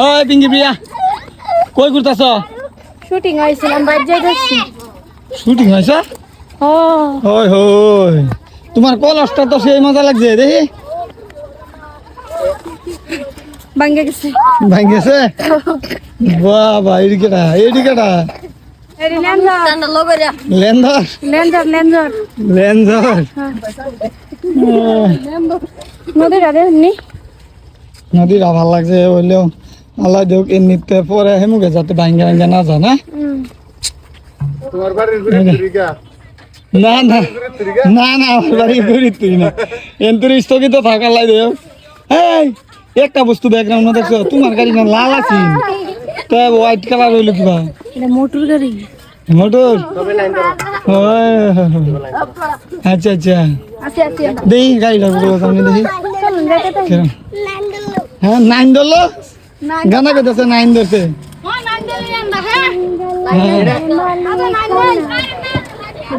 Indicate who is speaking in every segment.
Speaker 1: ওই পিঙ্কি প্রিয়া কই করতেছ
Speaker 2: শুটিং হয়েছিলাম বাইর যাই দেখছি
Speaker 1: শুটিং হয়েছে?
Speaker 2: ও।
Speaker 1: ওই হই তোমার কলসটা তো সেই মজা লাগছে দেখি।
Speaker 2: ভাঙ্গে গেছে।
Speaker 1: ভাঙ্গেছে? বাবা এদিকেটা এদিকেটা
Speaker 2: নদীর আরে নি
Speaker 1: নদীর ভালো লাগছে হইলেও আল্লাহ দেখ এমনিতে পরে হেমুকে যাতে ভাঙ্গে ভাঙ্গে না জানা
Speaker 3: তোমার বাড়ির ঘুরে তরিকা
Speaker 1: না না। না না আমার বাড়ি ঘুরি তুই না। এন্তর স্থগিত থাকার লাই দেও এই একটা বস্তু ব্যাকগ্রাউন্ড দেখছ তোমার গাড়ি না লাল আছে? তো হোয়াইট কালার হইল কিবা
Speaker 2: এটা মোটর গাড়ি।
Speaker 1: মোটর? আচ্ছা আচ্ছা। দেখি গাড়িটা সামনে দেখি? হ্যাঁ নাইন ধরলো? গানা আছে নাইন ধরছে।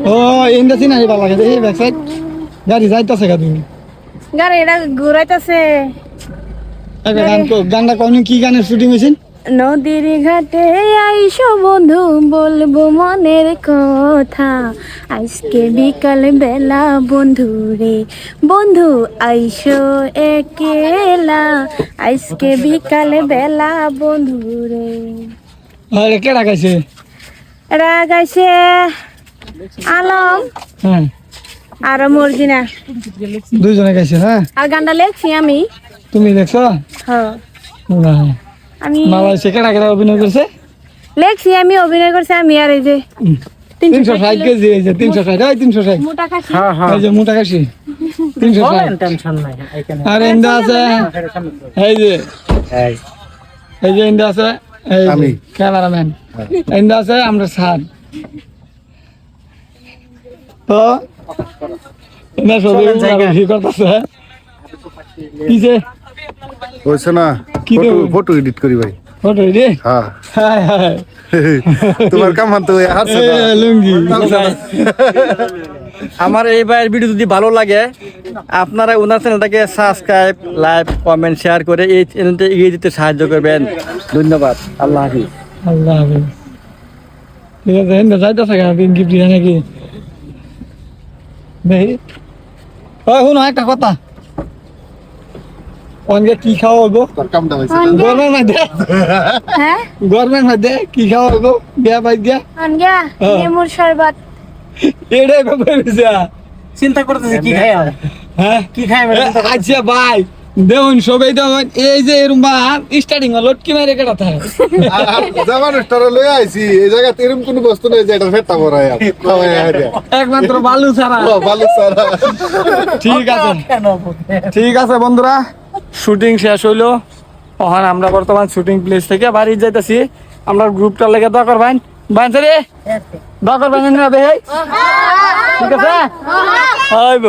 Speaker 1: ও ইন্দা সিনারি ভালো লাগে এই ব্যাক সাইড গাড়ি যাইতাছে গা তুমি।
Speaker 2: গাড়ি এটা ঘুরাইতাছে।
Speaker 1: গান কো- গানটা কোন কি গানের শুটিং হয়েছে
Speaker 2: নদীর ঘাটে আইসো বন্ধু বলব মনের কথা। আজকে বিকাল বেলা বন্ধু রে বন্ধু আইসো একেলা। আজকে বিকাল বেলা বন্ধু রে।
Speaker 1: আরে
Speaker 2: আলম।
Speaker 1: হ্যাঁ।
Speaker 2: আর মর্জিনা।
Speaker 1: দুইজনে গাইছে হ্যাঁ?
Speaker 2: আর গানটা লেখছি আমি।
Speaker 1: তুমি দেখছ
Speaker 2: হ্যাঁ। আমি
Speaker 1: মালয়েশিয়া কেডা কেডা অভিনয় করছে?
Speaker 2: লেখছি আমি অভিনয় করছি আমি আর এই যে
Speaker 1: তিনশো ষাট কেজি এই যে তিনশো ষাট তিনশো ষাট। এই যে মোটা কাশি তিনশো ষাট। আর আছে? এই যে এই। যে আছে? এই ক্যামেরাম্যান। ইন্দা আছে? আমরা তো না সবই কিসে
Speaker 3: হয়েছে না?
Speaker 1: কি
Speaker 3: ফটো এডিট করি ভাই।
Speaker 1: ফটো রে
Speaker 3: হ্যাঁ। তোমার কাম তো। হারছে
Speaker 1: লুঙ্গি।
Speaker 4: আমার এই ভাইয়ের ভিডিও যদি ভালো লাগে আপনারা ওনার চ্যানেলটাকে সাবস্ক্রাইব লাইক কমেন্ট শেয়ার করে এই চ্যানেলটা এগিয়ে দিতে সাহায্য করবেন। ধন্যবাদ। আল্লাহ হাফিজ।
Speaker 1: আল্লাহ হাফেজ। ঠিক আছে এনটা যাইতেছে কেন পিঙ্কি প্রিয়া নাকি? দেখি শুনো একটা কথা। অনকে কি খাওয়া হব গরমের মধ্যে।
Speaker 2: হ্যাঁ?
Speaker 1: গরমের মধ্যে কি খাওয়া হব বিয়া বাই দিয়া?
Speaker 2: আনগা। লেমুর শরবত।
Speaker 1: এটাই ব্যাপার হয়েছে
Speaker 4: চিন্তা করতেছি কি খাই
Speaker 1: হ্যাঁ?
Speaker 4: কি খাই
Speaker 1: আচ্ছা ভাই দেখুন সবাই দেখুন এই যে এরম স্টার্টিং লটকি মারে কেটা থাকে
Speaker 3: জামান স্টারে লই আইছি এই জায়গাতে এরকম কোনো বস্তু নেই যে এটা ফেটটা বড় হয়
Speaker 1: একমাত্র বালু ছাড়া।
Speaker 3: ও ভালো সারা
Speaker 1: ঠিক আছে। ঠিক আছে বন্ধুরা। শুটিং শেষ হইল। ওখান আমরা বর্তমান শুটিং প্লেস থেকে বাড়ি যাইতেছি। আমরা গ্রুপটা লেগে দোয়া করবেন বানছে রে দোয়া করবেন ঠিক আছে? হইব